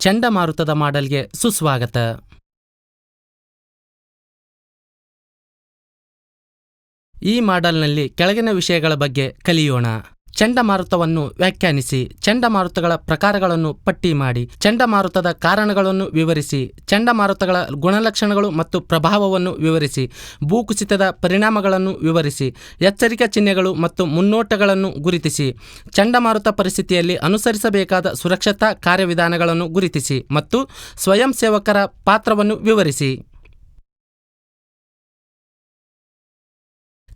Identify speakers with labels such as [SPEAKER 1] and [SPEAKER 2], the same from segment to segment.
[SPEAKER 1] ಚಂಡಮಾರುತದ ಮಾಡೆಲ್ಗೆ ಸುಸ್ವಾಗತ. ಈ ಮಾಡೆಲ್ನಲ್ಲಿ ಕೆಳಗಿನ ವಿಷಯಗಳ ಬಗ್ಗೆ ಕಲಿಯೋಣ. ಚಂಡಮಾರುತವನ್ನು ವ್ಯಾಖ್ಯಾನಿಸಿ, ಚಂಡಮಾರುತಗಳ ಪ್ರಕಾರಗಳನ್ನು ಪಟ್ಟಿ ಮಾಡಿ, ಚಂಡಮಾರುತದ ಕಾರಣಗಳನ್ನು ವಿವರಿಸಿ, ಚಂಡಮಾರುತಗಳ ಗುಣಲಕ್ಷಣಗಳು ಮತ್ತು ಪ್ರಭಾವವನ್ನು ವಿವರಿಸಿ, ಭೂಕುಸಿತದ ಪರಿಣಾಮಗಳನ್ನು ವಿವರಿಸಿ, ಎಚ್ಚರಿಕೆ ಚಿಹ್ನೆಗಳು ಮತ್ತು ಮುನ್ನೋಟಗಳನ್ನು ಗುರುತಿಸಿ, ಚಂಡಮಾರುತ ಪರಿಸ್ಥಿತಿಯಲ್ಲಿ ಅನುಸರಿಸಬೇಕಾದ ಸುರಕ್ಷತಾ ಕಾರ್ಯವಿಧಾನಗಳನ್ನು ಗುರುತಿಸಿ ಮತ್ತು ಸ್ವಯಂ ಸೇವಕರ ಪಾತ್ರವನ್ನು ವಿವರಿಸಿ.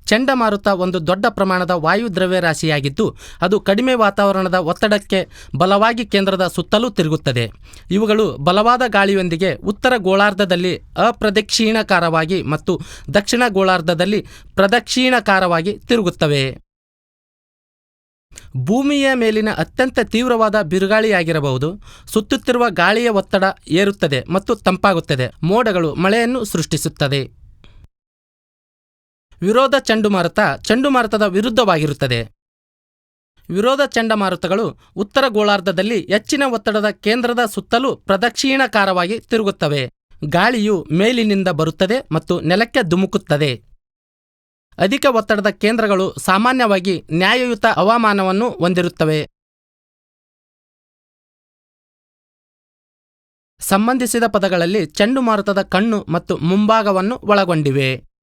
[SPEAKER 1] ಚಂಡಮಾರುತ ಒಂದು ದೊಡ್ಡ ಪ್ರಮಾಣದ ವಾಯು ದ್ರವ್ಯರಾಶಿಯಾಗಿದ್ದು ಅದು ಕಡಿಮೆ ವಾತಾವರಣದ ಒತ್ತಡಕ್ಕೆ ಬಲವಾಗಿ ಕೇಂದ್ರದ ಸುತ್ತಲೂ ತಿರುಗುತ್ತದೆ. ಇವುಗಳು ಬಲವಾದ ಗಾಳಿಯೊಂದಿಗೆ ಉತ್ತರ ಗೋಳಾರ್ಧದಲ್ಲಿ ಅಪ್ರದಕ್ಷಿಣಾಕಾರವಾಗಿ ಮತ್ತು ದಕ್ಷಿಣ ಗೋಳಾರ್ಧದಲ್ಲಿ ಪ್ರದಕ್ಷಿಣಾಕಾರವಾಗಿ ತಿರುಗುತ್ತವೆ. ಭೂಮಿಯ ಮೇಲಿನ ಅತ್ಯಂತ ತೀವ್ರವಾದ ಬಿರುಗಾಳಿಯಾಗಿರಬಹುದು. ಸುತ್ತುತ್ತಿರುವ ಗಾಳಿಯ ಒತ್ತಡ ಏರುತ್ತದೆ ಮತ್ತು ತಂಪಾಗುತ್ತದೆ. ಮೋಡಗಳು ಮಳೆಯನ್ನು ಸೃಷ್ಟಿಸುತ್ತದೆ. ವಿರೋಧ ಚಂಡುಮಾರುತ ಚಂಡುಮಾರುತದ ವಿರುದ್ಧವಾಗಿರುತ್ತದೆ. ವಿರೋಧ ಚಂಡಮಾರುತಗಳು ಉತ್ತರ ಗೋಳಾರ್ಧದಲ್ಲಿ ಹೆಚ್ಚಿನ ಒತ್ತಡದ ಕೇಂದ್ರದ ಸುತ್ತಲೂ ಪ್ರದಕ್ಷಿಣಾಕಾರವಾಗಿ ತಿರುಗುತ್ತವೆ. ಗಾಳಿಯು ಮೇಲಿನಿಂದ ಬರುತ್ತದೆ ಮತ್ತು ನೆಲಕ್ಕೆ ಧುಮುಕುತ್ತದೆ. ಅಧಿಕ ಒತ್ತಡದ ಕೇಂದ್ರಗಳು ಸಾಮಾನ್ಯವಾಗಿ ನ್ಯಾಯಯುತ ಹವಾಮಾನವನ್ನು ಹೊಂದಿರುತ್ತವೆ. ಸಂಬಂಧಿಸಿದ ಪದಗಳಲ್ಲಿ ಚಂಡುಮಾರುತದ ಕಣ್ಣು ಮತ್ತು ಮುಂಭಾಗವನ್ನು ಒಳಗೊಂಡಿವೆ.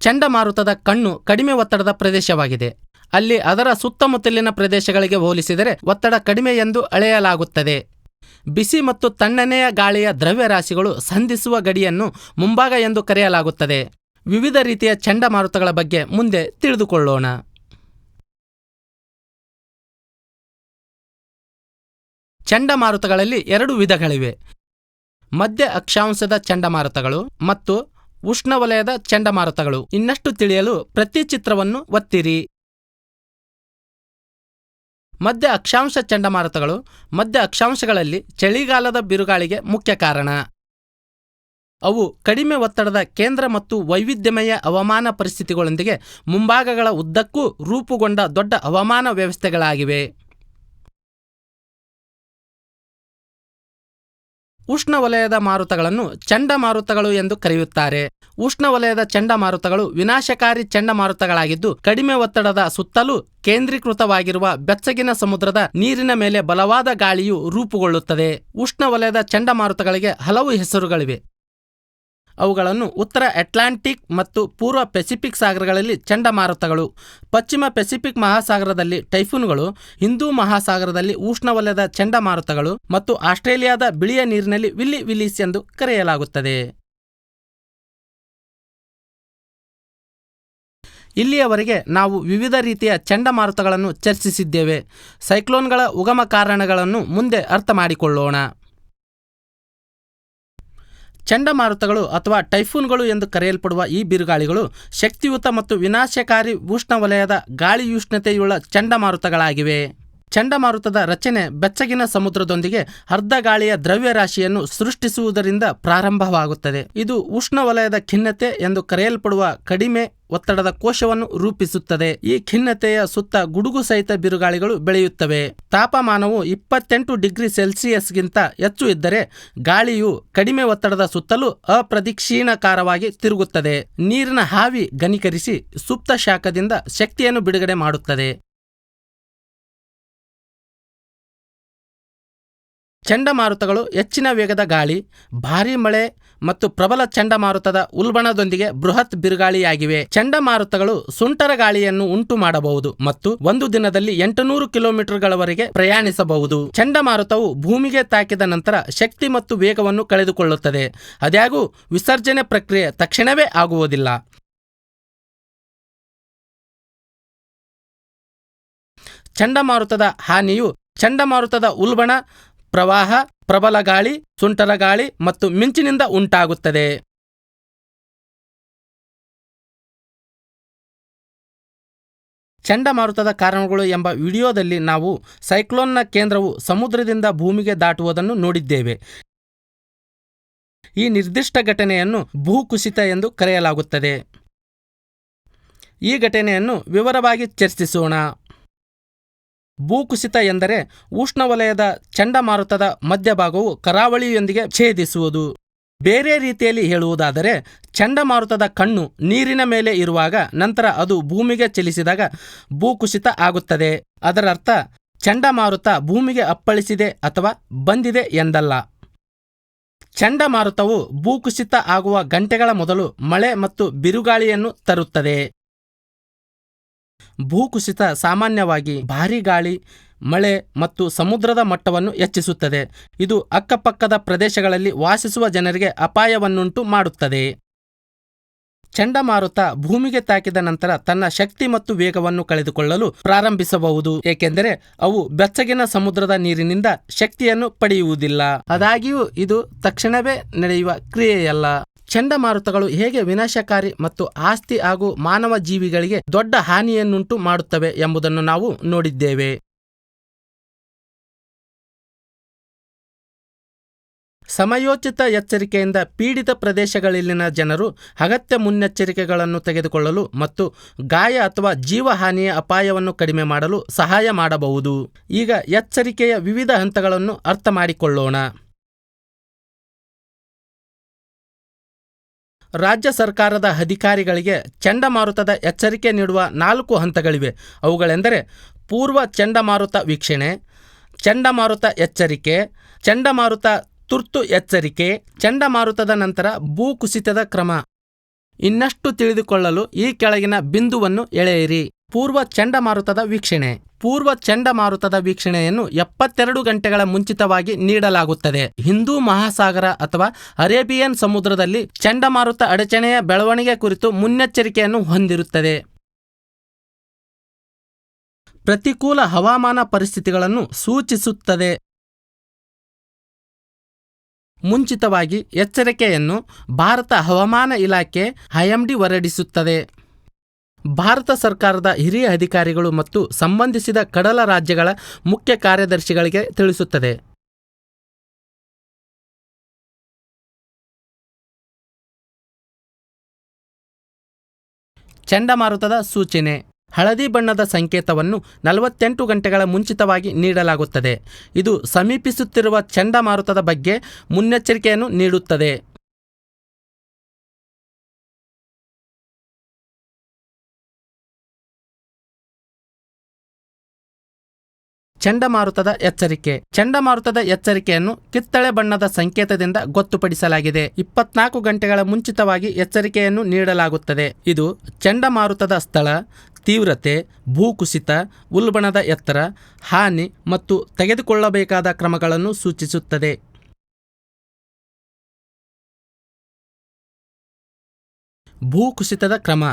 [SPEAKER 1] ಚಂಡಮಾರುತದ ಕಣ್ಣು ಕಡಿಮೆ ಒತ್ತಡದ ಪ್ರದೇಶವಾಗಿದೆ. ಅಲ್ಲಿ ಅದರ ಸುತ್ತಮುತ್ತಲಿನ ಪ್ರದೇಶಗಳಿಗೆ ಹೋಲಿಸಿದರೆ ಒತ್ತಡ ಕಡಿಮೆ ಎಂದು ಅಳೆಯಲಾಗುತ್ತದೆ. ಬಿಸಿ ಮತ್ತು ತಣ್ಣನೆಯ ಗಾಳಿಯ ದ್ರವ್ಯರಾಶಿಗಳು ಸಂಧಿಸುವ ಗಡಿಯನ್ನು ಮುಂಭಾಗ ಎಂದು ಕರೆಯಲಾಗುತ್ತದೆ. ವಿವಿಧ ರೀತಿಯ ಚಂಡಮಾರುತಗಳ ಬಗ್ಗೆ ಮುಂದೆ ತಿಳಿದುಕೊಳ್ಳೋಣ. ಚಂಡಮಾರುತಗಳಲ್ಲಿ ಎರಡು ವಿಧಗಳಿವೆ. ಮಧ್ಯ ಅಕ್ಷಾಂಶದ ಚಂಡಮಾರುತಗಳು ಮತ್ತು ಉಷ್ಣವಲಯದ ಚಂಡಮಾರುತಗಳು. ಇನ್ನಷ್ಟು ತಿಳಿಯಲು ಪ್ರತಿ ಚಿತ್ರವನ್ನು ಒತ್ತಿರಿ. ಮಧ್ಯ ಅಕ್ಷಾಂಶ ಚಂಡಮಾರುತಗಳು ಮಧ್ಯ ಅಕ್ಷಾಂಶಗಳಲ್ಲಿ ಚಳಿಗಾಲದ ಬಿರುಗಾಳಿಗೆ ಮುಖ್ಯ ಕಾರಣ. ಅವು ಕಡಿಮೆ ಒತ್ತಡದ ಕೇಂದ್ರ ಮತ್ತು ವೈವಿಧ್ಯಮಯ ಹವಾಮಾನ ಪರಿಸ್ಥಿತಿಗಳೊಂದಿಗೆ ಮುಂಭಾಗಗಳ ಉದ್ದಕ್ಕೂ ರೂಪುಗೊಂಡ ದೊಡ್ಡ ಹವಾಮಾನ ವ್ಯವಸ್ಥೆಗಳಾಗಿವೆ. ಉಷ್ಣವಲಯದ ಮಾರುತಗಳನ್ನು ಚಂಡಮಾರುತಗಳು ಎಂದು ಕರೆಯುತ್ತಾರೆ. ಉಷ್ಣವಲಯದ ಚಂಡಮಾರುತಗಳು ವಿನಾಶಕಾರಿ ಚಂಡಮಾರುತಗಳಾಗಿದ್ದು ಕಡಿಮೆ ಒತ್ತಡದ ಸುತ್ತಲೂ ಕೇಂದ್ರೀಕೃತವಾಗಿರುವ ಬೆಚ್ಚಗಿನ ಸಮುದ್ರದ ನೀರಿನ ಮೇಲೆ ಬಲವಾದ ಗಾಳಿಯು ರೂಪುಗೊಳ್ಳುತ್ತದೆ. ಉಷ್ಣವಲಯದ ಚಂಡಮಾರುತಗಳಿಗೆ ಹಲವು ಹೆಸರುಗಳಿವೆ. ಅವುಗಳನ್ನು ಉತ್ತರ ಅಟ್ಲಾಂಟಿಕ್ ಮತ್ತು ಪೂರ್ವ ಪೆಸಿಫಿಕ್ ಸಾಗರಗಳಲ್ಲಿ ಚಂಡಮಾರುತಗಳು, ಪಶ್ಚಿಮ ಪೆಸಿಫಿಕ್ ಮಹಾಸಾಗರದಲ್ಲಿ ಟೈಫೂನ್ಗಳು, ಹಿಂದೂ ಮಹಾಸಾಗರದಲ್ಲಿ ಉಷ್ಣವಲಯದ ಚಂಡಮಾರುತಗಳು ಮತ್ತು ಆಸ್ಟ್ರೇಲಿಯಾದ ಬಿಳಿಯ ನೀರಿನಲ್ಲಿ ವಿಲ್ಲಿ ವಿಲೀಸ್ ಎಂದು ಕರೆಯಲಾಗುತ್ತದೆ. ಇಲ್ಲಿಯವರೆಗೆ ನಾವು ವಿವಿಧ ರೀತಿಯ ಚಂಡಮಾರುತಗಳನ್ನು ಚರ್ಚಿಸಿದ್ದೇವೆ. ಸೈಕ್ಲೋನ್ಗಳ ಉಗಮ ಕಾರಣಗಳನ್ನು ಮುಂದೆ ಅರ್ಥ ಮಾಡಿಕೊಳ್ಳೋಣ ಚಂಡಮಾರುತಗಳು ಅಥವಾ ಟೈಫೂನ್ಗಳು ಎಂದು ಕರೆಯಲ್ಪಡುವ ಈ ಬಿರುಗಾಳಿಗಳು ಶಕ್ತಿಯುತ ಮತ್ತು ವಿನಾಶಕಾರಿ ಉಷ್ಣವಲಯದ ಗಾಳಿಯುಷ್ಣತೆಯುಳ್ಳ ಚಂಡಮಾರುತಗಳಾಗಿವೆ. ಚಂಡಮಾರುತದ ರಚನೆ ಬೆಚ್ಚಗಿನ ಸಮುದ್ರದೊಂದಿಗೆ ಅರ್ಧ ಗಾಳಿಯ ದ್ರವ್ಯರಾಶಿಯನ್ನು ಸೃಷ್ಟಿಸುವುದರಿಂದ ಪ್ರಾರಂಭವಾಗುತ್ತದೆ. ಇದು ಉಷ್ಣವಲಯದ ಖಿನ್ನತೆ ಎಂದು ಕರೆಯಲ್ಪಡುವ ಕಡಿಮೆ ಒತ್ತಡದ ಕೋಶವನ್ನು ರೂಪಿಸುತ್ತದೆ. ಈ ಖಿನ್ನತೆಯ ಸುತ್ತ ಗುಡುಗು ಸಹಿತ ಬಿರುಗಾಳಿಗಳು ಬೆಳೆಯುತ್ತವೆ. ತಾಪಮಾನವು ಇಪ್ಪತ್ತೆಂಟು ಡಿಗ್ರಿ ಸೆಲ್ಸಿಯಸ್ಗಿಂತ ಹೆಚ್ಚು ಇದ್ದರೆ ಗಾಳಿಯು ಕಡಿಮೆ ಒತ್ತಡದ ಸುತ್ತಲೂ ಅಪ್ರದಿಕ್ಷೀಣಕಾರವಾಗಿ ತಿರುಗುತ್ತದೆ. ನೀರಿನ ಹಾವಿ ಘನೀಕರಿಸಿ ಸುಪ್ತ ಶಾಖದಿಂದ ಶಕ್ತಿಯನ್ನು ಬಿಡುಗಡೆ ಮಾಡುತ್ತದೆ. ಚಂಡಮಾರುತಗಳು ಹೆಚ್ಚಿನ ವೇಗದ ಗಾಳಿ, ಭಾರೀ ಮಳೆ ಮತ್ತು ಪ್ರಬಲ ಚಂಡಮಾರುತದ ಉಲ್ಬಣದೊಂದಿಗೆ ಬೃಹತ್ ಬಿರುಗಾಳಿಯಾಗಿವೆ. ಚಂಡಮಾರುತಗಳು ಸುಂಟರ ಗಾಳಿಯನ್ನು ಉಂಟು ಮಾಡಬಹುದು ಮತ್ತು ಒಂದು ದಿನದಲ್ಲಿ ಎಂಟುನೂರು ಕಿಲೋಮೀಟರ್ಗಳವರೆಗೆ ಪ್ರಯಾಣಿಸಬಹುದು. ಚಂಡಮಾರುತವು ಭೂಮಿಗೆ ತಾಕಿದ ನಂತರ ಶಕ್ತಿ ಮತ್ತು ವೇಗವನ್ನು ಕಳೆದುಕೊಳ್ಳುತ್ತದೆ. ಅದ್ಯಾಗೂ ವಿಸರ್ಜನೆ ಪ್ರಕ್ರಿಯೆ ತಕ್ಷಣವೇ ಆಗುವುದಿಲ್ಲ. ಚಂಡಮಾರುತದ ಹಾನಿಯು ಚಂಡಮಾರುತದ ಉಲ್ಬಣ ಪ್ರವಾಹ, ಪ್ರಬಲ ಗಾಳಿ, ಸುಂಟರ ಗಾಳಿ ಮತ್ತು ಮಿಂಚಿನಿಂದ ಉಂಟಾಗುತ್ತದೆ. ಚಂಡಮಾರುತದ ಕಾರಣಗಳು ಎಂಬ ವಿಡಿಯೋದಲ್ಲಿ ನಾವು ಸೈಕ್ಲೋನ್ನ ಕೇಂದ್ರವು ಸಮುದ್ರದಿಂದ ಭೂಮಿಗೆ ದಾಟುವುದನ್ನು ನೋಡಿದ್ದೇವೆ. ಈ ನಿರ್ದಿಷ್ಟ ಘಟನೆಯನ್ನು ಭೂಕುಸಿತ ಎಂದು ಕರೆಯಲಾಗುತ್ತದೆ. ಈ ಘಟನೆಯನ್ನು ವಿವರವಾಗಿ ಚರ್ಚಿಸೋಣ. ಭೂಕುಸಿತ ಎಂದರೆ ಉಷ್ಣವಲಯದ ಚಂಡಮಾರುತದ ಮಧ್ಯಭಾಗವು ಕರಾವಳಿಯೊಂದಿಗೆ ಛೇದಿಸುವುದು. ಬೇರೆ ರೀತಿಯಲ್ಲಿ ಹೇಳುವುದಾದರೆ, ಚಂಡಮಾರುತದ ಕಣ್ಣು ನೀರಿನ ಮೇಲೆ ಇರುವಾಗ ನಂತರ ಅದು ಭೂಮಿಗೆ ಚಲಿಸಿದಾಗ ಭೂಕುಸಿತ ಆಗುತ್ತದೆ. ಅದರರ್ಥ, ಚಂಡಮಾರುತ ಭೂಮಿಗೆ ಅಪ್ಪಳಿಸಿದೆ ಅಥವಾ ಬಂದಿದೆ ಎಂದಲ್ಲ. ಚಂಡಮಾರುತವು ಭೂಕುಸಿತ ಆಗುವ ಗಂಟೆಗಳ ಮೊದಲು ಮಳೆ ಮತ್ತು ಬಿರುಗಾಳಿಯನ್ನು ತರುತ್ತದೆ. ಭೂಕುಸಿತ ಸಾಮಾನ್ಯವಾಗಿ ಭಾರೀ ಗಾಳಿ, ಮಳೆ ಮತ್ತು ಸಮುದ್ರದ ಮಟ್ಟವನ್ನು ಹೆಚ್ಚಿಸುತ್ತದೆ. ಇದು ಅಕ್ಕಪಕ್ಕದ ಪ್ರದೇಶಗಳಲ್ಲಿ ವಾಸಿಸುವ ಜನರಿಗೆ ಅಪಾಯವನ್ನುಂಟು ಮಾಡುತ್ತದೆ. ಚಂಡಮಾರುತ ಭೂಮಿಗೆ ತಾಕಿದ ನಂತರ ತನ್ನ ಶಕ್ತಿ ಮತ್ತು ವೇಗವನ್ನು ಕಳೆದುಕೊಳ್ಳಲು ಪ್ರಾರಂಭಿಸಬಹುದು, ಏಕೆಂದರೆ ಅವು ಬೆಚ್ಚಗಿನ ಸಮುದ್ರದ ನೀರಿನಿಂದ ಶಕ್ತಿಯನ್ನು ಪಡೆಯುವುದಿಲ್ಲ. ಆದಾಗ್ಯೂ, ಇದು ತಕ್ಷಣವೇ ನಡೆಯುವ ಕ್ರಿಯೆಯಲ್ಲ. ಚಂಡಮಾರುತಗಳು ಹೇಗೆ ವಿನಾಶಕಾರಿ ಮತ್ತು ಆಸ್ತಿ ಹಾಗೂ ಮಾನವ ಜೀವಿಗಳಿಗೆ ದೊಡ್ಡ ಹಾನಿಯನ್ನುಂಟು ಮಾಡುತ್ತವೆ ಎಂಬುದನ್ನು ನಾವು ನೋಡಿದ್ದೇವೆ. ಸಮಯೋಚಿತ ಎಚ್ಚರಿಕೆಯಿಂದ ಪೀಡಿತ ಪ್ರದೇಶಗಳಲ್ಲಿನ ಜನರು ಅಗತ್ಯ ಮುನ್ನೆಚ್ಚರಿಕೆಗಳನ್ನು ತೆಗೆದುಕೊಳ್ಳಲು ಮತ್ತು ಗಾಯ ಅಥವಾ ಜೀವಹಾನಿಯ ಅಪಾಯವನ್ನು ಕಡಿಮೆ ಮಾಡಲು ಸಹಾಯ ಮಾಡಬಹುದು. ಈಗ ಎಚ್ಚರಿಕೆಯ ವಿವಿಧ ಹಂತಗಳನ್ನು ಅರ್ಥ ಮಾಡಿಕೊಳ್ಳೋಣ ರಾಜ್ಯ ಸರ್ಕಾರದ ಅಧಿಕಾರಿಗಳಿಗೆ ಚಂಡಮಾರುತದ ಎಚ್ಚರಿಕೆ ನೀಡುವ ನಾಲ್ಕು ಹಂತಗಳಿವೆ. ಅವುಗಳೆಂದರೆ ಪೂರ್ವ ಚಂಡಮಾರುತ ವೀಕ್ಷಣೆ, ಚಂಡಮಾರುತ ಎಚ್ಚರಿಕೆ, ಚಂಡಮಾರುತ ತುರ್ತು ಎಚ್ಚರಿಕೆ, ಚಂಡಮಾರುತದ ನಂತರ ಭೂಕುಸಿತದ ಕ್ರಮ. ಇನ್ನಷ್ಟು ತಿಳಿದುಕೊಳ್ಳಲು ಈ ಕೆಳಗಿನ ಬಿಂದುವನ್ನು ಎಳೆಯಿರಿ. ಪೂರ್ವ ಚಂಡಮಾರುತದ ವೀಕ್ಷಣೆ. ಪೂರ್ವ ಚಂಡಮಾರುತದ ವೀಕ್ಷಣೆಯನ್ನು ಎಪ್ಪತ್ತೆರಡು ಗಂಟೆಗಳ ಮುಂಚಿತವಾಗಿ ನೀಡಲಾಗುತ್ತದೆ. ಹಿಂದೂ ಮಹಾಸಾಗರ ಅಥವಾ ಅರೇಬಿಯನ್ ಸಮುದ್ರದಲ್ಲಿ ಚಂಡಮಾರುತ ಅಡಚಣೆಯ ಬೆಳವಣಿಗೆ ಕುರಿತು ಮುನ್ನೆಚ್ಚರಿಕೆಯನ್ನು ಹೊಂದಿರುತ್ತದೆ. ಪ್ರತಿಕೂಲ ಹವಾಮಾನ ಪರಿಸ್ಥಿತಿಗಳನ್ನು ಸೂಚಿಸುತ್ತದೆ. ಮುಂಚಿತವಾಗಿ ಎಚ್ಚರಿಕೆಯನ್ನು ಭಾರತ ಹವಾಮಾನ ಇಲಾಖೆ ಐಎಂಡಿ ಹೊರಡಿಸುತ್ತದೆ ಭಾರತ ಸರ್ಕಾರದ ಹಿರಿಯ ಅಧಿಕಾರಿಗಳು ಮತ್ತು ಸಂಬಂಧಿಸಿದ ಕಡಲ ರಾಜ್ಯಗಳ ಮುಖ್ಯ ಕಾರ್ಯದರ್ಶಿಗಳಿಗೆ ತಿಳಿಸುತ್ತದೆ. ಚಂಡಮಾರುತದ ಸೂಚನೆ. ಹಳದಿ ಬಣ್ಣದ ಸಂಕೇತವನ್ನು ನಲವತ್ತೆಂಟು ಗಂಟೆಗಳ ಮುಂಚಿತವಾಗಿ ನೀಡಲಾಗುತ್ತದೆ. ಇದು ಸಮೀಪಿಸುತ್ತಿರುವ ಚಂಡಮಾರುತದ ಬಗ್ಗೆ ಮುನ್ನೆಚ್ಚರಿಕೆಯನ್ನು ನೀಡುತ್ತದೆ. ಚಂಡಮಾರುತದ ಎಚ್ಚರಿಕೆ. ಚಂಡಮಾರುತದ ಎಚ್ಚರಿಕೆಯನ್ನು ಕಿತ್ತಳೆ ಬಣ್ಣದ ಸಂಕೇತದಿಂದ ಗೊತ್ತುಪಡಿಸಲಾಗಿದೆ. ಇಪ್ಪತ್ನಾಲ್ಕು ಗಂಟೆಗಳ ಮುಂಚಿತವಾಗಿ ಎಚ್ಚರಿಕೆಯನ್ನು ನೀಡಲಾಗುತ್ತದೆ. ಇದು ಚಂಡಮಾರುತದ ಸ್ಥಳ, ತೀವ್ರತೆ, ಭೂಕುಸಿತ, ಉಲ್ಬಣದ ಎತ್ತರ, ಹಾನಿ ಮತ್ತು ತೆಗೆದುಕೊಳ್ಳಬೇಕಾದ ಕ್ರಮಗಳನ್ನು ಸೂಚಿಸುತ್ತದೆ. ಭೂಕುಸಿತದ ಕ್ರಮ.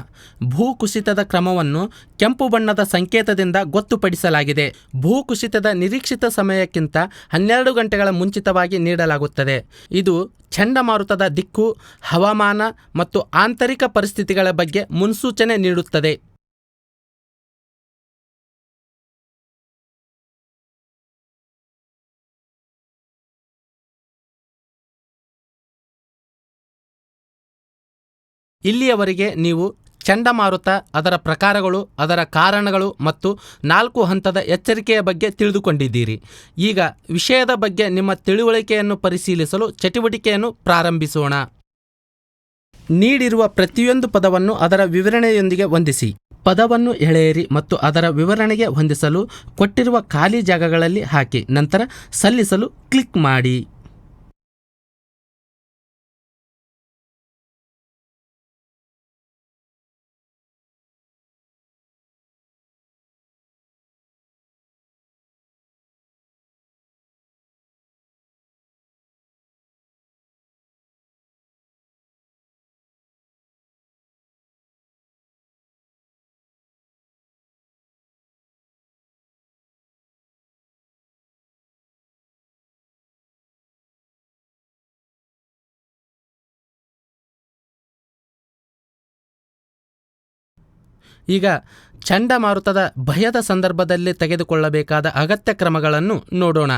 [SPEAKER 1] ಭೂಕುಸಿತದ ಕ್ರಮವನ್ನು ಕೆಂಪು ಬಣ್ಣದ ಸಂಕೇತದಿಂದ ಗೊತ್ತುಪಡಿಸಲಾಗಿದೆ. ಭೂಕುಸಿತದ ನಿರೀಕ್ಷಿತ ಸಮಯಕ್ಕಿಂತ ಹನ್ನೆರಡು ಗಂಟೆಗಳ ಮುಂಚಿತವಾಗಿ ನೀಡಲಾಗುತ್ತದೆ. ಇದು ಚಂಡಮಾರುತದ ದಿಕ್ಕು, ಹವಾಮಾನ ಮತ್ತು ಆಂತರಿಕ ಪರಿಸ್ಥಿತಿಗಳ ಬಗ್ಗೆ ಮುನ್ಸೂಚನೆ ನೀಡುತ್ತದೆ. ಇಲ್ಲಿಯವರೆಗೆ ನೀವು ಚಂಡಮಾರುತ, ಅದರ ಪ್ರಕಾರಗಳು, ಅದರ ಕಾರಣಗಳು ಮತ್ತು ನಾಲ್ಕು ಹಂತದ ಎಚ್ಚರಿಕೆಯ ಬಗ್ಗೆ ತಿಳಿದುಕೊಂಡಿದ್ದೀರಿ. ಈಗ ವಿಷಯದ ಬಗ್ಗೆ ನಿಮ್ಮ ತಿಳುವಳಿಕೆಯನ್ನು ಪರಿಶೀಲಿಸಲು ಚಟುವಟಿಕೆಯನ್ನು ಪ್ರಾರಂಭಿಸೋಣ. ನೀಡಿರುವ ಪ್ರತಿಯೊಂದು ಪದವನ್ನು ಅದರ ವಿವರಣೆಯೊಂದಿಗೆ ಹೊಂದಿಸಿ. ಪದವನ್ನು ಎಳೆಯಿರಿ ಮತ್ತು ಅದರ ವಿವರಣೆಗೆ ಹೊಂದಿಸಲು ಕೊಟ್ಟಿರುವ ಖಾಲಿ ಜಾಗಗಳಲ್ಲಿ ಹಾಕಿ. ನಂತರ ಸಲ್ಲಿಸಲು ಕ್ಲಿಕ್ ಮಾಡಿ. ಈಗ ಚಂಡಮಾರುತದ ಭಯದ ಸಂದರ್ಭದಲ್ಲಿ ತೆಗೆದುಕೊಳ್ಳಬೇಕಾದ ಅಗತ್ಯ ಕ್ರಮಗಳನ್ನು ನೋಡೋಣ.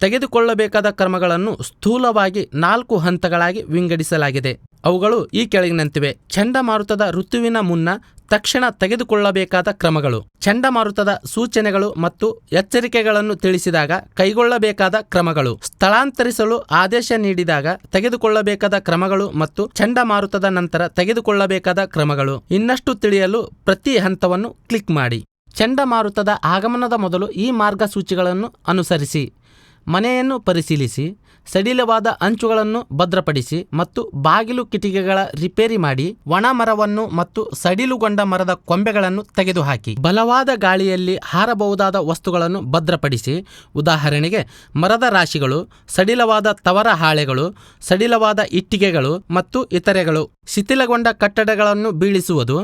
[SPEAKER 1] ತೆಗೆದುಕೊಳ್ಳಬೇಕಾದ ಕ್ರಮಗಳನ್ನು ಸ್ಥೂಲವಾಗಿ ನಾಲ್ಕು ಹಂತಗಳಾಗಿ ವಿಂಗಡಿಸಲಾಗಿದೆ. ಅವುಗಳು ಈ ಕೆಳಗಿನಂತಿವೆ. ಚಂಡಮಾರುತದ ಋತುವಿನ ಮುನ್ನ ತಕ್ಷಣ ತೆಗೆದುಕೊಳ್ಳಬೇಕಾದ ಕ್ರಮಗಳು. ಚಂಡಮಾರುತದ ಸೂಚನೆಗಳು ಮತ್ತು ಎಚ್ಚರಿಕೆಗಳನ್ನು ತಿಳಿಸಿದಾಗ ಕೈಗೊಳ್ಳಬೇಕಾದ ಕ್ರಮಗಳು. ಸ್ಥಳಾಂತರಿಸಲು ಆದೇಶ ನೀಡಿದಾಗ ತೆಗೆದುಕೊಳ್ಳಬೇಕಾದ ಕ್ರಮಗಳು ಮತ್ತು ಚಂಡಮಾರುತದ ನಂತರ ತೆಗೆದುಕೊಳ್ಳಬೇಕಾದ ಕ್ರಮಗಳು. ಇನ್ನಷ್ಟು ತಿಳಿಯಲು ಪ್ರತಿ ಹಂತವನ್ನು ಕ್ಲಿಕ್ ಮಾಡಿ. ಚಂಡಮಾರುತದ ಆಗಮನದ ಮೊದಲು ಈ ಮಾರ್ಗಸೂಚಿಗಳನ್ನು ಅನುಸರಿಸಿ. ಮನೆಯನ್ನು ಪರಿಶೀಲಿಸಿ, ಸಡಿಲವಾದ ಅಂಚುಗಳನ್ನು ಭದ್ರಪಡಿಸಿ ಮತ್ತು ಬಾಗಿಲು ಕಿಟಿಕೆಗಳ ರಿಪೇರಿ ಮಾಡಿ ಒಣ ಮರವನ್ನು ಮತ್ತು ಸಡಿಲುಗೊಂಡ ಮರದ ಕೊಂಬೆಗಳನ್ನು ತೆಗೆದುಹಾಕಿ, ಬಲವಾದ ಗಾಳಿಯಲ್ಲಿ ಹಾರಬಹುದಾದ ವಸ್ತುಗಳನ್ನು ಭದ್ರಪಡಿಸಿ, ಉದಾಹರಣೆಗೆ ಮರದ ರಾಶಿಗಳು, ಸಡಿಲವಾದ ತವರ ಹಾಳೆಗಳು, ಸಡಿಲವಾದ ಇಟ್ಟಿಗೆಗಳು ಮತ್ತು ಇತರೆಗಳು. ಶಿಥಿಲಗೊಂಡ ಕಟ್ಟಡಗಳನ್ನು ಬೀಳಿಸುವುದು.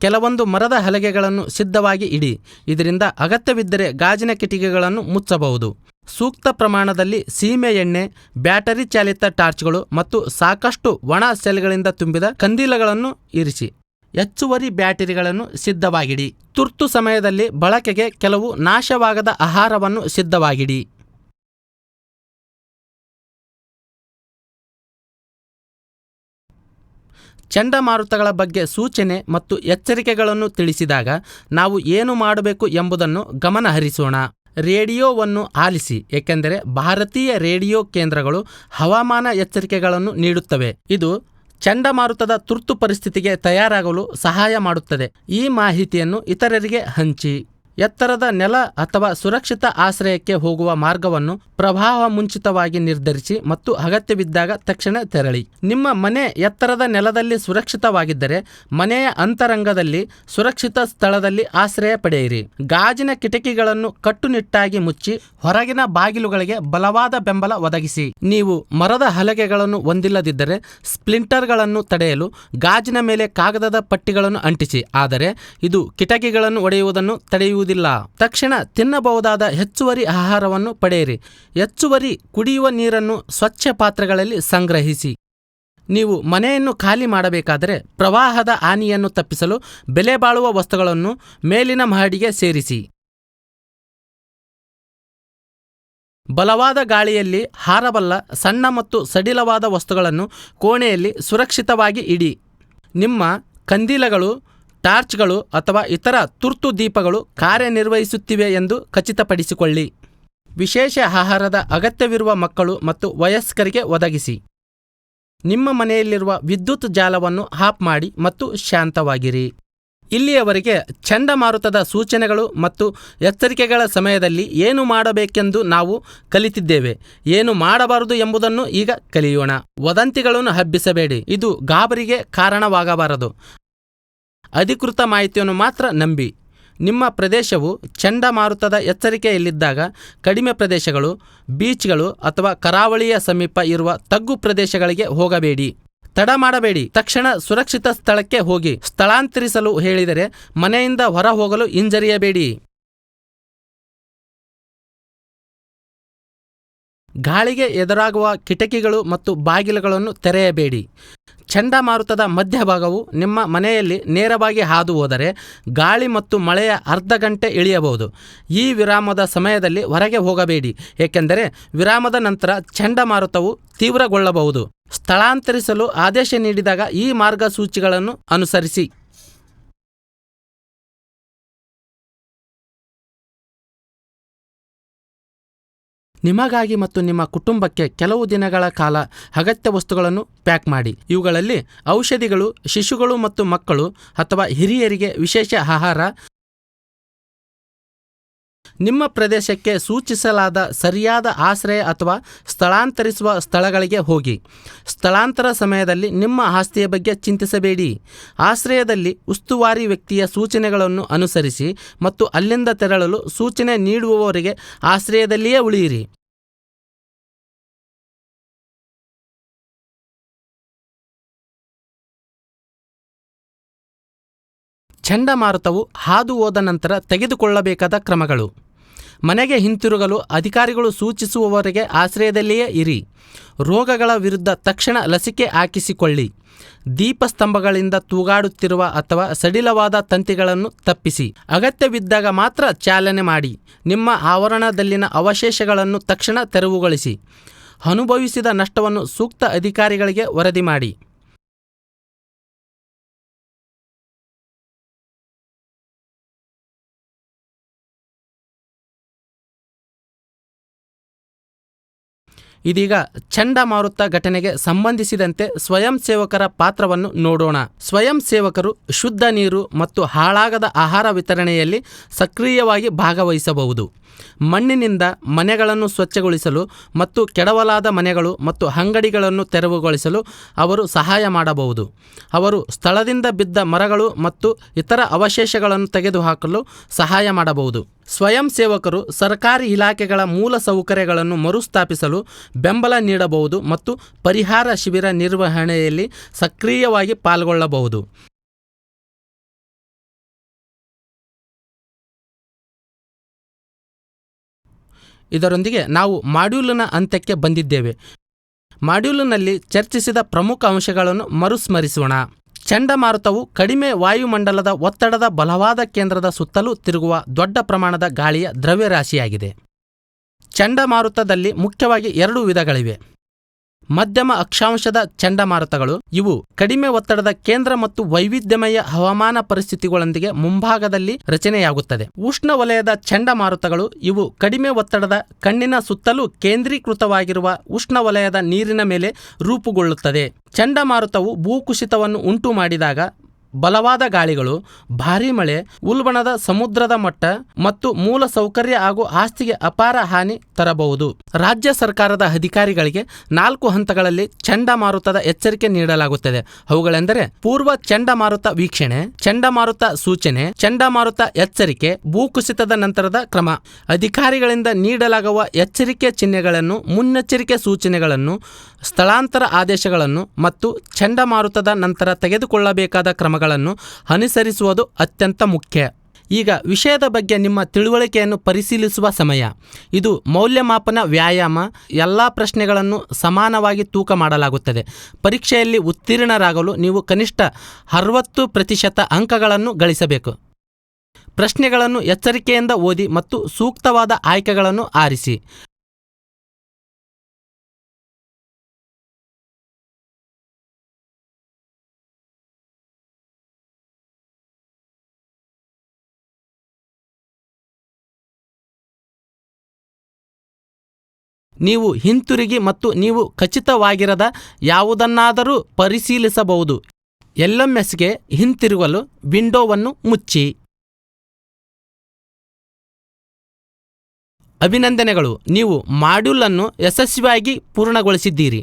[SPEAKER 1] ಕೆಲವೊಂದು ಮರದ ಹಲಗೆಗಳನ್ನು ಸಿದ್ಧವಾಗಿ ಇಡಿ, ಇದರಿಂದ ಅಗತ್ಯವಿದ್ದರೆ ಗಾಜಿನ ಕಿಟಿಕೆಗಳನ್ನು ಮುಚ್ಚಬಹುದು. ಸೂಕ್ತ ಪ್ರಮಾಣದಲ್ಲಿ ಸೀಮೆ ಎಣ್ಣೆ, ಬ್ಯಾಟರಿ ಚಾಲಿತ ಟಾರ್ಚ್ಗಳು ಮತ್ತು ಸಾಕಷ್ಟು ಒಣ ಸೆಲ್ಗಳಿಂದ ತುಂಬಿದ ಕಂದೀಲಗಳನ್ನು ಇರಿಸಿ. ಹೆಚ್ಚುವರಿ ಬ್ಯಾಟರಿಗಳನ್ನು ಸಿದ್ಧವಾಗಿಡಿ. ತುರ್ತು ಸಮಯದಲ್ಲಿ ಬಳಕೆಗೆ ಕೆಲವು ನಾಶವಾಗದ ಆಹಾರವನ್ನು ಸಿದ್ಧವಾಗಿಡಿ. ಚಂಡಮಾರುತಗಳ ಬಗ್ಗೆ ಸೂಚನೆ ಮತ್ತು ಎಚ್ಚರಿಕೆಗಳನ್ನು ತಿಳಿಸಿದಾಗ ನಾವು ಏನು ಮಾಡಬೇಕು ಎಂಬುದನ್ನು ಗಮನಹರಿಸೋಣ. ರೇಡಿಯೋವನ್ನು ಆಲಿಸಿ, ಏಕೆಂದರೆ ಭಾರತೀಯ ರೇಡಿಯೋ ಕೇಂದ್ರಗಳು ಹವಾಮಾನ ಎಚ್ಚರಿಕೆಗಳನ್ನು ನೀಡುತ್ತವೆ. ಇದು ಚಂಡಮಾರುತದ ತುರ್ತು ಪರಿಸ್ಥಿತಿಗೆ ತಯಾರಾಗಲು ಸಹಾಯ ಮಾಡುತ್ತದೆ. ಈ ಮಾಹಿತಿಯನ್ನು ಇತರರಿಗೆ ಹಂಚಿ. ಎತ್ತರದ ನೆಲ ಅಥವಾ ಸುರಕ್ಷಿತ ಆಶ್ರಯಕ್ಕೆ ಹೋಗುವ ಮಾರ್ಗವನ್ನು ಪ್ರಭಾವ ಮುಂಚಿತವಾಗಿ ನಿರ್ಧರಿಸಿ ಮತ್ತು ಅಗತ್ಯವಿದ್ದಾಗ ತಕ್ಷಣ ತೆರಳಿ. ನಿಮ್ಮ ಮನೆ ಎತ್ತರದ ನೆಲದಲ್ಲಿ ಸುರಕ್ಷಿತವಾಗಿದ್ದರೆ ಮನೆಯ ಅಂತರಂಗದಲ್ಲಿ ಸುರಕ್ಷಿತ ಸ್ಥಳದಲ್ಲಿ ಆಶ್ರಯ ಪಡೆಯಿರಿ. ಗಾಜಿನ ಕಿಟಕಿಗಳನ್ನು ಕಟ್ಟುನಿಟ್ಟಾಗಿ ಮುಚ್ಚಿ ಹೊರಗಿನ ಬಾಗಿಲುಗಳಿಗೆ ಬಲವಾದ ಬೆಂಬಲ ಒದಗಿಸಿ. ನೀವು ಮರದ ಹಲಗೆಗಳನ್ನು ಹೊಂದಿಲ್ಲದಿದ್ದರೆ ಸ್ಪ್ಲಿಂಟರ್ಗಳನ್ನು ತಡೆಯಲು ಗಾಜಿನ ಮೇಲೆ ಕಾಗದದ ಪಟ್ಟಿಗಳನ್ನು ಅಂಟಿಸಿ. ಆದರೆ ಇದು ಕಿಟಕಿಗಳನ್ನು ಒಡೆಯುವುದನ್ನು ತಡೆಯುವುದಿಲ್ಲ ತಕ್ಷಣ ತಿನ್ನಬಹುದಾದ ಹೆಚ್ಚುವರಿ ಆಹಾರವನ್ನು ಪಡೆಯಿರಿ. ಹೆಚ್ಚುವರಿ ಕುಡಿಯುವ ನೀರನ್ನು ಸ್ವಚ್ಛ ಪಾತ್ರೆಗಳಲ್ಲಿ ಸಂಗ್ರಹಿಸಿ. ನೀವು ಮನೆಯನ್ನು ಖಾಲಿ ಮಾಡಬೇಕಾದರೆ ಪ್ರವಾಹದ ಹಾನಿಯನ್ನು ತಪ್ಪಿಸಲು ಬೆಲೆ ಬಾಳುವ ವಸ್ತುಗಳನ್ನು ಮೇಲಿನ ಮಹಡಿಗೆ ಸೇರಿಸಿ. ಬಲವಾದ ಗಾಳಿಯಲ್ಲಿ ಹಾರಬಲ್ಲ ಸಣ್ಣ ಮತ್ತು ಸಡಿಲವಾದ ವಸ್ತುಗಳನ್ನು ಕೋಣೆಯಲ್ಲಿ ಸುರಕ್ಷಿತವಾಗಿ ಇಡಿ. ನಿಮ್ಮ ಕಂದೀಲಗಳು ಟಾರ್ಚ್ಗಳು ಅಥವಾ ಇತರ ತುರ್ತು ದೀಪಗಳು ಕಾರ್ಯನಿರ್ವಹಿಸುತ್ತಿವೆ ಎಂದು ಖಚಿತಪಡಿಸಿಕೊಳ್ಳಿ. ವಿಶೇಷ ಆಹಾರದ ಅಗತ್ಯವಿರುವ ಮಕ್ಕಳು ಮತ್ತು ವಯಸ್ಕರಿಗೆ ಒದಗಿಸಿ. ನಿಮ್ಮ ಮನೆಯಲ್ಲಿರುವ ವಿದ್ಯುತ್ ಜಾಲವನ್ನು ಹಾಪ್ ಮಾಡಿ ಮತ್ತು ಶಾಂತವಾಗಿರಿ. ಇಲ್ಲಿಯವರೆಗೆ ಚಂಡಮಾರುತದ ಸೂಚನೆಗಳು ಮತ್ತು ಎಚ್ಚರಿಕೆಗಳ ಸಮಯದಲ್ಲಿ ಏನು ಮಾಡಬೇಕೆಂದು ನಾವು ಕಲಿತಿದ್ದೇವೆ. ಏನು ಮಾಡಬಾರದು ಎಂಬುದನ್ನು ಈಗ ಕಲಿಯೋಣ. ವದಂತಿಗಳನ್ನು ಹಬ್ಬಿಸಬೇಡಿ. ಇದು ಗಾಬರಿಗೆ ಕಾರಣವಾಗಬಾರದು. ಅಧಿಕೃತ ಮಾಹಿತಿಯನ್ನು ಮಾತ್ರ ನಂಬಿ. ನಿಮ್ಮ ಪ್ರದೇಶವು ಚಂಡಮಾರುತದ ಎಚ್ಚರಿಕೆಯಲ್ಲಿದ್ದಾಗ ಕಡಿಮೆ ಪ್ರದೇಶಗಳು, ಬೀಚ್ಗಳು ಅಥವಾ ಕರಾವಳಿಯ ಸಮೀಪ ಇರುವ ತಗ್ಗು ಪ್ರದೇಶಗಳಿಗೆ ಹೋಗಬೇಡಿ. ತಡ ಮಾಡಬೇಡಿ. ತಕ್ಷಣ ಸುರಕ್ಷಿತ ಸ್ಥಳಕ್ಕೆ ಹೋಗಿ ಸ್ಥಳಾಂತರಿಸಲು ಹೇಳಿದರೆ ಮನೆಯಿಂದ ಹೊರ ಹೋಗಲು ಹಿಂಜರಿಯಬೇಡಿ. ಗಾಳಿಗೆ ಎದುರಾಗುವ ಕಿಟಕಿಗಳು ಮತ್ತು ಬಾಗಿಲುಗಳನ್ನು ತೆರೆಯಬೇಡಿ. ಚಂಡಮಾರುತದ ಮಧ್ಯಭಾಗವು ನಿಮ್ಮ ಮನೆಯಲ್ಲಿ ನೇರವಾಗಿ ಹಾದು ಹೋದರೆ ಗಾಳಿ ಮತ್ತು ಮಳೆಯ ಅರ್ಧ ಗಂಟೆ ಇಳಿಯಬಹುದು. ಈ ವಿರಾಮದ ಸಮಯದಲ್ಲಿ ಹೊರಗೆ ಹೋಗಬೇಡಿ, ಏಕೆಂದರೆ ವಿರಾಮದ ನಂತರ ಚಂಡಮಾರುತವು ತೀವ್ರಗೊಳ್ಳಬಹುದು. ಸ್ಥಳಾಂತರಿಸಲು ಆದೇಶ ನೀಡಿದಾಗ ಈ ಮಾರ್ಗಸೂಚಿಗಳನ್ನು ಅನುಸರಿಸಿ. ನಿಮಗಾಗಿ ಮತ್ತು ನಿಮ್ಮ ಕುಟುಂಬಕ್ಕೆ ಕೆಲವು ದಿನಗಳ ಕಾಲ ಅಗತ್ಯ ವಸ್ತುಗಳನ್ನು ಪ್ಯಾಕ್ ಮಾಡಿ. ಇವುಗಳಲ್ಲಿ ಔಷಧಿಗಳು, ಶಿಶುಗಳು ಮತ್ತು ಮಕ್ಕಳು ಅಥವಾ ಹಿರಿಯರಿಗೆ ವಿಶೇಷ ಆಹಾರ ನಿಮ್ಮ ಪ್ರದೇಶಕ್ಕೆ ಸೂಚಿಸಲಾದ ಸರಿಯಾದ ಆಶ್ರಯ ಅಥವಾ ಸ್ಥಳಾಂತರಿಸುವ ಸ್ಥಳಗಳಿಗೆ ಹೋಗಿ. ಸ್ಥಳಾಂತರ ಸಮಯದಲ್ಲಿ ನಿಮ್ಮ ಆಸ್ತಿಯ ಬಗ್ಗೆ ಚಿಂತಿಸಬೇಡಿ. ಆಶ್ರಯದಲ್ಲಿ ಉಸ್ತುವಾರಿ ವ್ಯಕ್ತಿಯ ಸೂಚನೆಗಳನ್ನು ಅನುಸರಿಸಿ ಮತ್ತು ಅಲ್ಲಿಂದ ತೆರಳಲು ಸೂಚನೆ ನೀಡುವವರಿಗೆ ಆಶ್ರಯದಲ್ಲಿಯೇ ಉಳಿಯಿರಿ. ಚಂಡಮಾರುತವು ಹಾದು ಹೋದ ನಂತರ ತೆಗೆದುಕೊಳ್ಳಬೇಕಾದ ಕ್ರಮಗಳು. ಮನೆಗೆ ಹಿಂತಿರುಗಲು ಅಧಿಕಾರಿಗಳು ಸೂಚಿಸುವವರೆಗೆ ಆಶ್ರಯದಲ್ಲಿಯೇ ಇರಿ. ರೋಗಗಳ ವಿರುದ್ಧ ತಕ್ಷಣ ಲಸಿಕೆ ಹಾಕಿಸಿಕೊಳ್ಳಿ. ದೀಪಸ್ತಂಭಗಳಿಂದ ತೂಗಾಡುತ್ತಿರುವ ಅಥವಾ ಸಡಿಲವಾದ ತಂತಿಗಳನ್ನು ತಪ್ಪಿಸಿ. ಅಗತ್ಯವಿದ್ದಾಗ ಮಾತ್ರ ಚಾಲನೆ ಮಾಡಿ. ನಿಮ್ಮ ಆವರಣದಲ್ಲಿನ ಅವಶೇಷಗಳನ್ನು ತಕ್ಷಣ ತೆರವುಗೊಳಿಸಿ. ಅನುಭವಿಸಿದ ನಷ್ಟವನ್ನು ಸೂಕ್ತ ಅಧಿಕಾರಿಗಳಿಗೆ ವರದಿ ಮಾಡಿ. ಇದೀಗ ಚಂಡಮಾರುತ ಘಟನೆಗೆ ಸಂಬಂಧಿಸಿದಂತೆ ಸ್ವಯಂ ಸೇವಕರ ಪಾತ್ರವನ್ನು ನೋಡೋಣ. ಸ್ವಯಂ ಸೇವಕರು ಶುದ್ಧ ನೀರು ಮತ್ತು ಹಾಳಾಗದ ಆಹಾರ ವಿತರಣೆಯಲ್ಲಿ ಸಕ್ರಿಯವಾಗಿ ಭಾಗವಹಿಸಬಹುದು. ಮಣ್ಣಿನಿಂದ ಮನೆಗಳನ್ನು ಸ್ವಚ್ಛಗೊಳಿಸಲು ಮತ್ತು ಕೆಡವಲಾದ ಮನೆಗಳು ಮತ್ತು ಅಂಗಡಿಗಳನ್ನು ತೆರವುಗೊಳಿಸಲು ಅವರು ಸಹಾಯ ಮಾಡಬಹುದು. ಅವರು ಸ್ಥಳದಿಂದ ಬಿದ್ದ ಮರಗಳು ಮತ್ತು ಇತರ ಅವಶೇಷಗಳನ್ನು ತೆಗೆದುಹಾಕಲು ಸಹಾಯ ಮಾಡಬಹುದು. ಸ್ವಯಂ ಸೇವಕರು ಸರ್ಕಾರಿ ಇಲಾಖೆಗಳ ಮೂಲ ಸೌಕರ್ಯಗಳನ್ನು ಮರುಸ್ಥಾಪಿಸಲು ಬೆಂಬಲ ನೀಡಬಹುದು ಮತ್ತು ಪರಿಹಾರ ಶಿಬಿರ ನಿರ್ವಹಣೆಯಲ್ಲಿ ಸಕ್ರಿಯವಾಗಿ ಪಾಲ್ಗೊಳ್ಳಬಹುದು. ಇದರೊಂದಿಗೆ ನಾವು ಮಾಡ್ಯೂಲ್ನ ಅಂತ್ಯಕ್ಕೆ ಬಂದಿದ್ದೇವೆ. ಮಾಡ್ಯೂಲ್ನಲ್ಲಿ ಚರ್ಚಿಸಿದ ಪ್ರಮುಖ ಅಂಶಗಳನ್ನು ಮರುಸ್ಮರಿಸೋಣ. ಚಂಡಮಾರುತವು ಕಡಿಮೆ ವಾಯುಮಂಡಲದ ಒತ್ತಡದ ಬಲವಾದ ಕೇಂದ್ರದ ಸುತ್ತಲೂ ತಿರುಗುವ ದೊಡ್ಡ ಪ್ರಮಾಣದ ಗಾಳಿಯ ದ್ರವ್ಯರಾಶಿಯಾಗಿದೆ. ಚಂಡಮಾರುತದಲ್ಲಿ ಮುಖ್ಯವಾಗಿ ಎರಡು ವಿಧಗಳಿವೆ. ಮಧ್ಯಮ ಅಕ್ಷಾಂಶದ ಚಂಡಮಾರುತಗಳು. ಇವು ಕಡಿಮೆ ಒತ್ತಡದ ಕೇಂದ್ರ ಮತ್ತು ವೈವಿಧ್ಯಮಯ ಹವಾಮಾನ ಪರಿಸ್ಥಿತಿಗಳೊಂದಿಗೆ ಮುಂಭಾಗದಲ್ಲಿ ರಚನೆಯಾಗುತ್ತದೆ. ಉಷ್ಣವಲಯದ ಚಂಡಮಾರುತಗಳು ಇವು ಕಡಿಮೆ ಒತ್ತಡದ ಕಣ್ಣಿನ ಸುತ್ತಲೂ ಕೇಂದ್ರೀಕೃತವಾಗಿರುವ ಉಷ್ಣವಲಯದ ನೀರಿನ ಮೇಲೆ ರೂಪುಗೊಳ್ಳುತ್ತದೆ. ಚಂಡಮಾರುತವು ಭೂಕುಸಿತವನ್ನು ಉಂಟು ಮಾಡಿದಾಗ ಬಲವಾದ ಗಾಳಿಗಳು, ಭಾರೀ ಮಳೆ, ಉಲ್ಬಣದ ಸಮುದ್ರದ ಮಟ್ಟ ಮತ್ತು ಮೂಲ ಸೌಕರ್ಯ ಹಾಗೂ ಆಸ್ತಿಗೆ ಅಪಾರ ಹಾನಿ ತರಬಹುದು. ರಾಜ್ಯ ಸರ್ಕಾರದ ಅಧಿಕಾರಿಗಳಿಗೆ ನಾಲ್ಕು ಹಂತಗಳಲ್ಲಿ ಚಂಡಮಾರುತದ ಎಚ್ಚರಿಕೆ ನೀಡಲಾಗುತ್ತದೆ. ಅವುಗಳೆಂದರೆ ಪೂರ್ವ ಚಂಡಮಾರುತ ವೀಕ್ಷಣೆ, ಚಂಡಮಾರುತ ಸೂಚನೆ, ಚಂಡಮಾರುತ ಎಚ್ಚರಿಕೆ ಭೂಕುಸಿತದ ನಂತರದ ಕ್ರಮ. ಅಧಿಕಾರಿಗಳಿಂದ ನೀಡಲಾಗುವ ಎಚ್ಚರಿಕೆ ಚಿಹ್ನೆಗಳನ್ನು, ಮುನ್ನೆಚ್ಚರಿಕೆ ಸೂಚನೆಗಳನ್ನು ಸ್ಥಳಾಂತರ ಆದೇಶಗಳನ್ನು ಮತ್ತು ಚಂಡಮಾರುತದ ನಂತರ ತೆಗೆದುಕೊಳ್ಳಬೇಕಾದ ಕ್ರಮಗಳನ್ನು ಅನುಸರಿಸುವುದು ಅತ್ಯಂತ ಮುಖ್ಯ. ಈಗ ವಿಷಯದ ಬಗ್ಗೆ ನಿಮ್ಮ ತಿಳುವಳಿಕೆಯನ್ನು ಪರಿಶೀಲಿಸುವ ಸಮಯ. ಇದು ಮೌಲ್ಯಮಾಪನ, ವ್ಯಾಯಾಮ, ಎಲ್ಲ ಪ್ರಶ್ನೆಗಳನ್ನು ಸಮಾನವಾಗಿ ತೂಕ ಮಾಡಲಾಗುತ್ತದೆ. ಪರೀಕ್ಷೆಯಲ್ಲಿ ಉತ್ತೀರ್ಣರಾಗಲು ನೀವು ಕನಿಷ್ಠ ಅರವತ್ತು ಪ್ರತಿಶತ ಅಂಕಗಳನ್ನು ಗಳಿಸಬೇಕು. ಪ್ರಶ್ನೆಗಳನ್ನು ಎಚ್ಚರಿಕೆಯಿಂದ ಓದಿ ಮತ್ತು ಸೂಕ್ತವಾದ ಆಯ್ಕೆಗಳನ್ನು ಆರಿಸಿ. ನೀವು ಹಿಂತಿರುಗಿ ಮತ್ತು ನೀವು ಖಚಿತವಾಗಿರದ ಯಾವುದನ್ನಾದರೂ ಪರಿಶೀಲಿಸಬಹುದು. ಎಲ್ಎಂಎಸ್ಗೆ ಹಿಂತಿರುಗಲು ವಿಂಡೋವನ್ನು ಮುಚ್ಚಿ. ಅಭಿನಂದನೆಗಳು. ನೀವು ಮಾಡ್ಯೂಲನ್ನು ಯಶಸ್ವಿಯಾಗಿ ಪೂರ್ಣಗೊಳಿಸಿದ್ದೀರಿ.